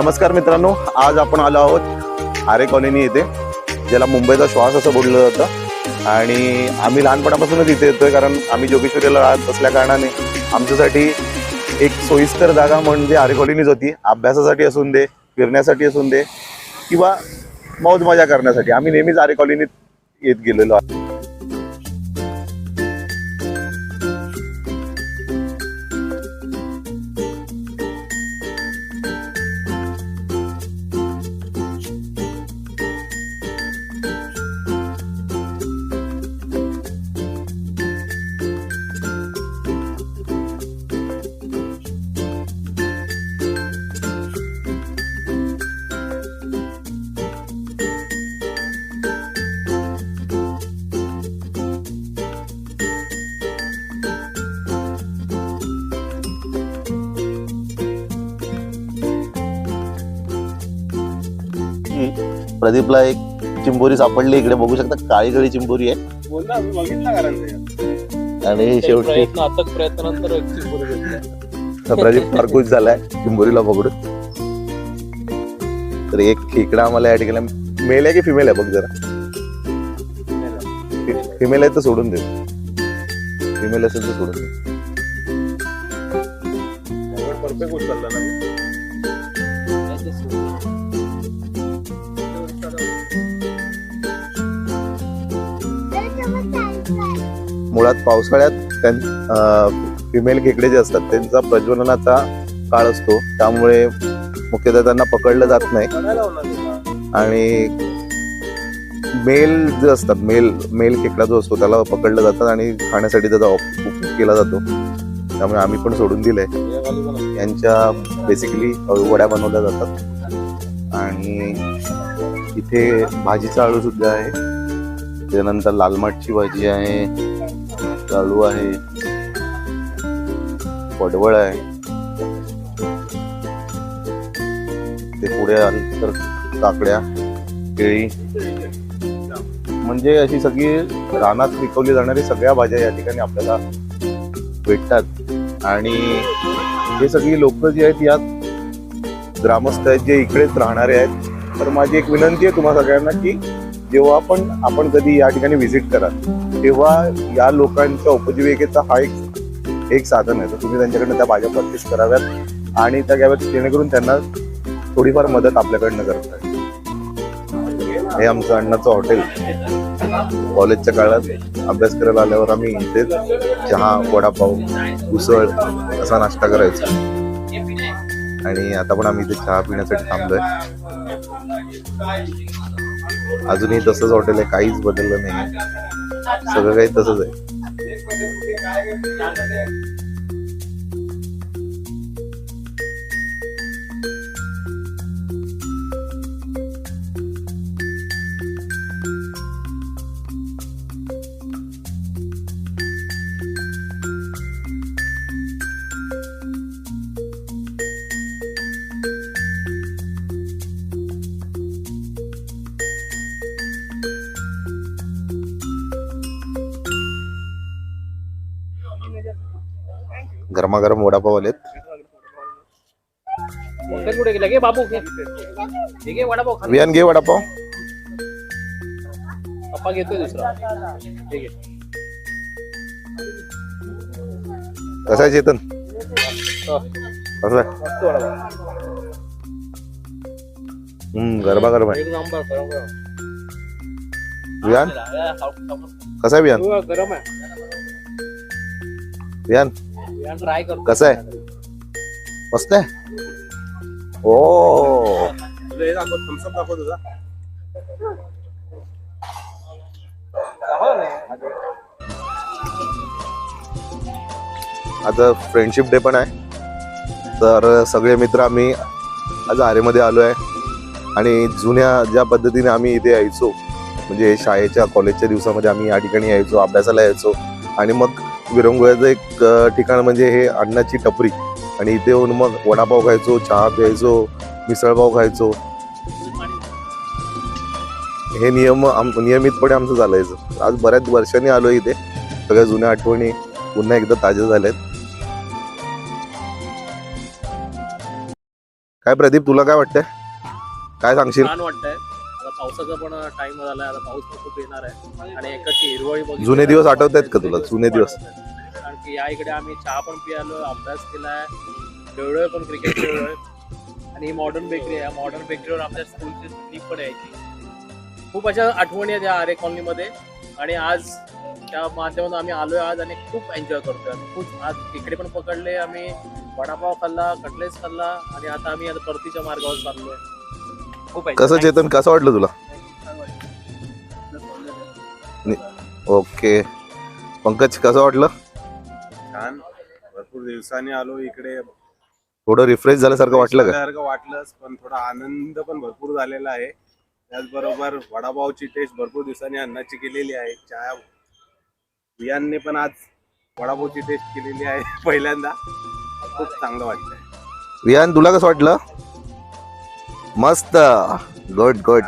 नमस्कार मित्रांनो आज आपण आलो आहोत आरे कॉलनी येथे ज्याला मुंबईचा श्वास असं बोललं जातं. आणि आम्ही लहानपणापासूनच इथे येतोय कारण आम्ही जोगेश्वरीला राहत असल्या कारणाने आमच्यासाठी एक सोयीस्कर जागा म्हणजे आरे कॉलनीच होती. अभ्यासासाठी असून दे फिरण्यासाठी असून दे किंवा मौज मजा करण्यासाठी. आम्ही नेहमीच आरे कॉलनीत येत गेलेलो आहोत. प्रदीपला एक चिंबोरी सापडली. इकडे बघू शकता काळी काळी चिंबोरी आहे. बोल ना मी बघितला कारण आणि शेवटी प्रयत्न अथक प्रयत्नानंतर एक चिंबोरी भेटली. प्रदीप फार खुश झालाय चिंबोरीला पकडून. तर एक खेकडा आम्हाला या ठिकाणी मेल आहे की फिमेल आहे? बघ जरा. फिमेल आहे तर सोडून दे. फिमेल असेल तर सोडून दे. परफेक्ट उचलला ना? मुळात पावसाळ्यात फिमेल खेकडे जे असतात त्यांचा प्रज्वलनाचा काळ असतो. त्यामुळे मुख्यतः त्यांना पकडलं जात नाही. आणि मेल जे असतात मेल मेल खेकडा जो असतो त्याला पकडलं जातात आणि खाण्यासाठी त्याचा उपयोग केला जातो. त्यामुळे आम्ही पण सोडून दिलंय. आहे. यांच्या बेसिकली वड्या बनवल्या जातात. आणि इथे भाजीचा आळू सुद्धा आहे. त्यानंतर लाल माठची भाजी आहे. चालू आहे. पडवळ आहे. ते पुढे आलं तर काकड्या केळी. म्हणजे अशी सगळी रानात पिकवली जाणारी सगळ्या भाज्या या ठिकाणी आपल्याला भेटतात. आणि हे सगळी लोक जी आहेत यात ग्रामस्थ आहेत जे इकडेच राहणारे आहेत. तर माझी एक विनंती आहे तुम्हा सगळ्यांना की जेव्हा पण आपण कधी या ठिकाणी व्हिजिट करा तेव्हा या लोकांच्या उपजीविकेचा हा एक एक साधन आहे. तर तुम्ही त्यांच्याकडनं त्या भाज्या परचेस कराव्यात आणि त्या घ्याव्यात जेणेकरून त्यांना थोडीफार मदत आपल्याकडनं करता हे आमचं अण्णाचं हॉटेल कॉलेजच्या काळात अभ्यास करायला आल्यावर आम्ही इथे चहा वडापाव उसळ असा नाश्ता करायचो. आणि आता पण आम्ही इथे चहा पिण्यासाठी थांबलोय. अजूनही तसंच हॉटेल आहे काहीच बदललं नाही सगळं काही तसंच आहे. गरमागरम वडापाव आलेत मोठे कुठे गेला घे बाबू घे हे घे वडापाव खा वियान घे वडापाव पप्पा घेतोय दुसरा हे घे कसा आहे चेतन हो, कसं आहे मस्त वडापाव हम्म गरमागरम आहे एक नंबर गरम गरम वियान हा, खाऊ- खाऊ. कसा आहे वियान हो, गरम आहे वियान ट्राय करतो कसं आहे? मस्त आहे? ओ. तुझं हे दाखव थम्सअप दाखव तुझा आता फ्रेंडशिप डे पण आहे. तर सगळे मित्र आम्ही आज आरेमध्ये आलो आहे. आणि जुन्या ज्या पद्धतीने आम्ही इथे यायचो म्हणजे शाळेच्या कॉलेजच्या दिवसामध्ये आम्ही या ठिकाणी यायचो अभ्यासाला यायचो. आणि मग विरंगुळ्याचं एक ठिकाण म्हणजे हे अन्नाची टपरी. आणि इथे येऊन मग वडापाव खायचो चहा प्यायचो मिसळपाव खायचो. हे नियम आम नियमितपणे आमचं चालायचं. आज बऱ्याच वर्षांनी आलो इथे. सगळ्या जुन्या आठवणी पुन्हा एकदा ताज्या झाल्यात. काय प्रदीप तुला काय वाटतंय? काय सांगशील? वाटतंय. आता पावसाचा पण टाइम झालाय आता पाऊस पण खूप येणार आहे. आणि एकाची हिरवळी बघितली जुने दिवस आठवत आहेत का तुला? जुने दिवस? कारण की या इकडे आम्ही चहा पण पियालो अभ्यास केलाय. खेळलोय पण क्रिकेट खेळलोय आणि ही मॉडर्न बेकरी आहे. मॉडर्न बेकरीवर आमच्या स्कूलची ट्रिप पण यायची. खूप अशा आठवणी आहेत या आरे कॉलनीमध्ये आणि आज त्या माध्यमातून आम्ही आलोय आज आणि खूप एन्जॉय करतोय. खूप आज इकडे पण पकडले आम्ही वडापाव खाल्ला कटलेस खाल्ला. आणि आता आम्ही आता परतीच्या मार्गावर चाललोय. कसं चेतन कसं वाटलं तुला? ओके. पंकज कसं वाटलं? छान. भरपूर दिवसांनी आलो इकडे. थोडं रिफ्रेश झाल्यासारखं वाटलं का? झाल्यासारखं वाटलंच पण थोडा आनंद पण भरपूर झालेला आहे. त्याचबरोबर वडापावची टेस्ट भरपूर दिवसांनी अन्नाची केलेली आहे. चहा वियांनी पण आज वडापावची टेस्ट केलेली आहे पहिल्यांदा. खूप चांगलं वाटतंय विहान तुला कसं वाटलं? मस्त. Good good